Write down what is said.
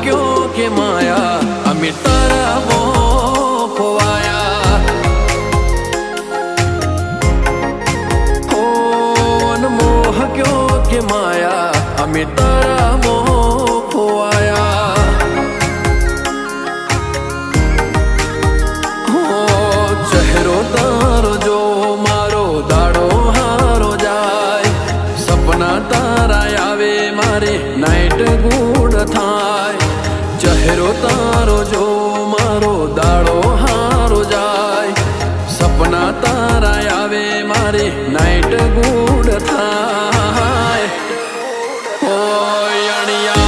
क्यों के माया अमित तारा वो खोवाया ओ मोह क्यों के माया अमित तारा वो खोवाया हो चेहरो तार जो मारो, दाड़ो हारो जाए। सपना तारा आवे मारे, नाइट તારો જો મારો દાડો હારો જાય. સપના તારા આવે, મારે નાઈટ ગુડ થાય. હોય અણિયા.